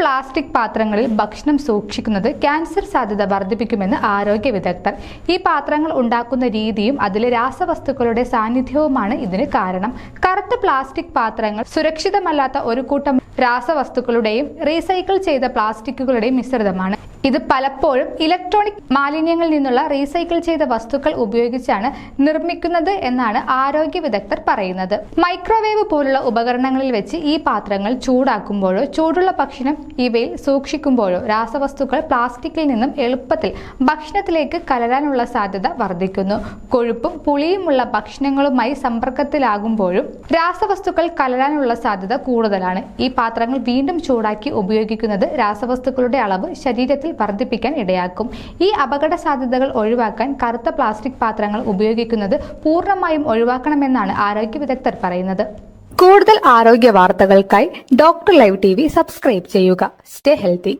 Plastic പാത്രങ്ങളിൽ ഭക്ഷണം സൂക്ഷിക്കുന്നത് ക്യാൻസർ സാധ്യത വർദ്ധിപ്പിക്കുമെന്ന് ആരോഗ്യ വിദഗ്ധർ. ഈ പാത്രങ്ങൾ ഉണ്ടാക്കുന്ന രീതിയും അതിലെ രാസവസ്തുക്കളുടെ സാന്നിധ്യവുമാണ് ഇതിന് കാരണം. കറുത്ത പ്ലാസ്റ്റിക് പാത്രങ്ങൾ സുരക്ഷിതമല്ലാത്ത ഒരു കൂട്ടം രാസവസ്തുക്കളുടെയും റീസൈക്കിൾ ചെയ്ത പ്ലാസ്റ്റിക്കുകളുടെയും മിശ്രിതമാണ്. ഇത് പലപ്പോഴും ഇലക്ട്രോണിക് മാലിന്യങ്ങളിൽ നിന്നുള്ള റീസൈക്കിൾ ചെയ്ത വസ്തുക്കൾ ഉപയോഗിച്ചാണ് നിർമ്മിക്കുന്നത് എന്നാണ് ആരോഗ്യ വിദഗ്ധർ പറയുന്നത്. മൈക്രോവേവ് പോലുള്ള ഉപകരണങ്ങളിൽ വെച്ച് ഈ പാത്രങ്ങൾ ചൂടാക്കുമ്പോഴോ ചൂടുള്ള ഭക്ഷണം ഇവയിൽ സൂക്ഷിക്കുമ്പോഴോ രാസവസ്തുക്കൾ പ്ലാസ്റ്റിക്കിൽ നിന്നും എളുപ്പത്തിൽ ഭക്ഷണത്തിലേക്ക് കലരാനുള്ള സാധ്യത വർദ്ധിക്കുന്നു. കൊഴുപ്പും പുളിയുമുള്ള ഭക്ഷണങ്ങളുമായി സമ്പർക്കത്തിലാകുമ്പോഴും രാസവസ്തുക്കൾ കലരാനുള്ള സാധ്യത കൂടുതലാണ്. ഈ പാത്രങ്ങൾ വീണ്ടും ചൂടാക്കി ഉപയോഗിക്കുന്നത് രാസവസ്തുക്കളുടെ അളവ് ശരീരത്തിൽ വർദ്ധിപ്പിക്കാൻ ഇടയാക്കും. ഈ അപകട സാധ്യതകൾ ഒഴിവാക്കാൻ കറുത്ത പ്ലാസ്റ്റിക് പാത്രങ്ങൾ ഉപയോഗിക്കുന്നത് പൂർണമായും ഒഴിവാക്കണമെന്നാണ് ആരോഗ്യ വിദഗ്ധർ പറയുന്നത്. കൂടുതൽ ആരോഗ്യ വാർത്തകൾക്കായി ഡോക്ടർ ലൈവ് ടി സബ്സ്ക്രൈബ് ചെയ്യുക. Stay healthy.